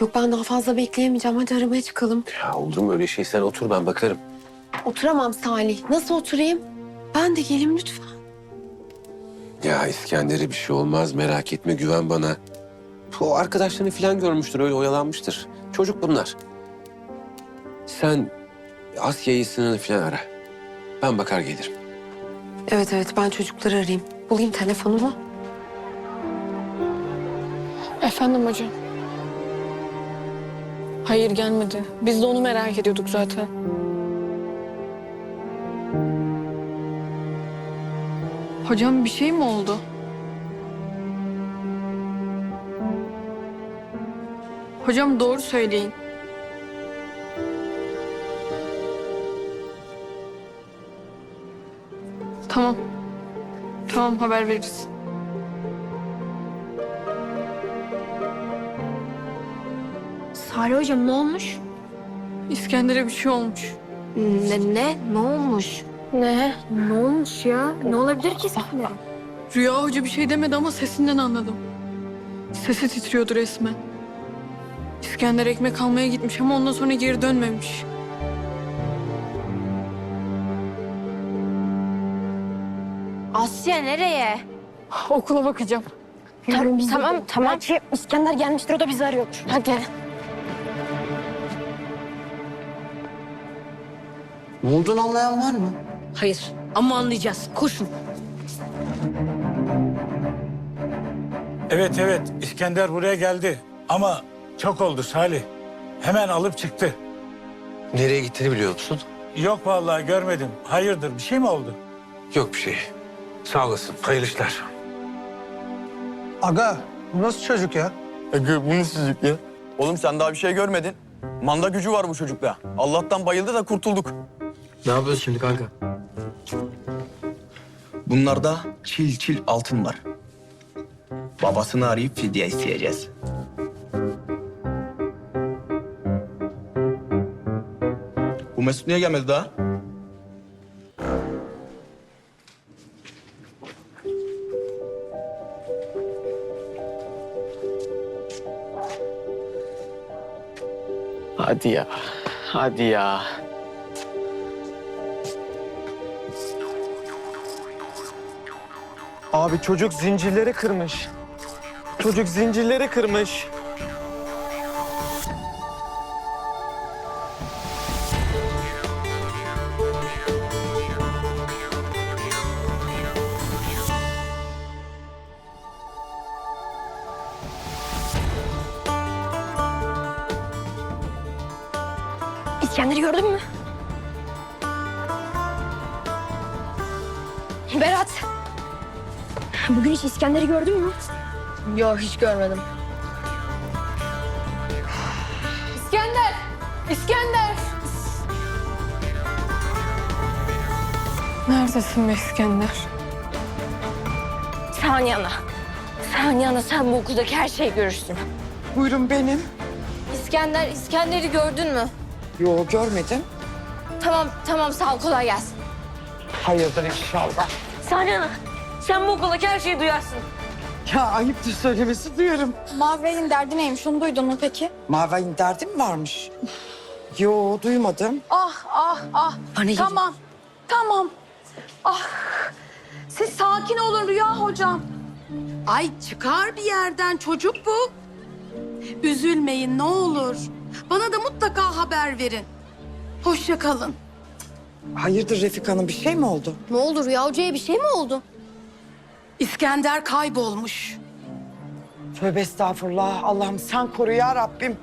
Yok ben daha fazla bekleyemeyeceğim. Hadi aramaya çıkalım. Ya olur mu öyle şey? Sen otur ben bakarım. Oturamam Salih. Nasıl oturayım? Ben de gelim lütfen. Ya İskender'e bir şey olmaz merak etme güven bana. O arkadaşlarını falan görmüştür öyle oyalanmıştır. Çocuk bunlar. Sen Asya'yı sınırını falan ara. Ben bakar gelirim. Evet evet ben çocukları arayayım. Bulayım telefonumu. Efendim hocam. Hayır gelmedi. Biz de onu merak ediyorduk zaten. Hocam bir şey mi oldu? Hocam doğru söyleyin. Tamam. Tamam haber veririz. Salih hocam ne olmuş? İskender'e bir şey olmuş. Ne ne? Ne olmuş? Ne? Ne olmuş ya? Ne olabilir ki Salih? Rüya Hoca bir şey demedi ama sesinden anladım. Sesi titriyordu resmen. İskender ekmek almaya gitmiş ama ondan sonra geri dönmemiş. Asya nereye? Okula bakacağım. tamam tamam. İskender gelmiştir o da bizi arıyordur. Hadi. Ne olduğunu anlayan var mı? Hayır ama anlayacağız. Koşun. Evet evet İskender buraya geldi ama çok oldu Salih. Hemen alıp çıktı. Nereye gittiğini biliyor musun? Yok vallahi görmedim. Hayırdır bir şey mi oldu? Yok bir şey. Sağ olasın. Hayırlı işler. Aga bu nasıl çocuk ya? Aga bu nasıl çocuk ya? Oğlum sen daha bir şey görmedin. Manda gücü var bu çocukta. Allah'tan bayıldı da kurtulduk. Ne yapıyoruz şimdi kanka? Bunlarda çil çil altın var. Babasını arayıp fidye isteyeceğiz. Bu Mesut niye gelmedi daha? Hadi ya. Hadi ya. Abi çocuk zincirleri kırmış. Çocuk zincirleri kırmış. İskender'i gördün mü? Berat. Bugün hiç İskender'i gördün mü? Yok hiç görmedim. İskender! İskender! Neredesin be İskender? Saniye ana. Saniye ana sen bu okuldaki her şeyi görürsün. Buyurun benim. İskender, İskender'i gördün mü? Yo görmedim. Tamam, tamam sağ ol kolay gelsin. Hayırdır inşallah. Saniye ana sen bu okuldaki her şeyi duyarsın. Ya ayıptır söylemesi duyarım. Mavre'nin derdi neymiş onu duydun mu peki? Mavi'nin derdi mi varmış? Yo duymadım. Ah ah ah. tamam. Tamam. Ah. Siz sakin olun Rüya hocam. Ay çıkar bir yerden çocuk bu. Üzülmeyin ne olur. Bana da mutlaka haber verin. Hoşça kalın. Hayırdır Refik Hanım bir şey mi oldu? Ne oldu Rüya Hoca'ya bir şey mi oldu? İskender kaybolmuş. Tövbe estağfurullah. Allah'ım sen koru ya Rabbim.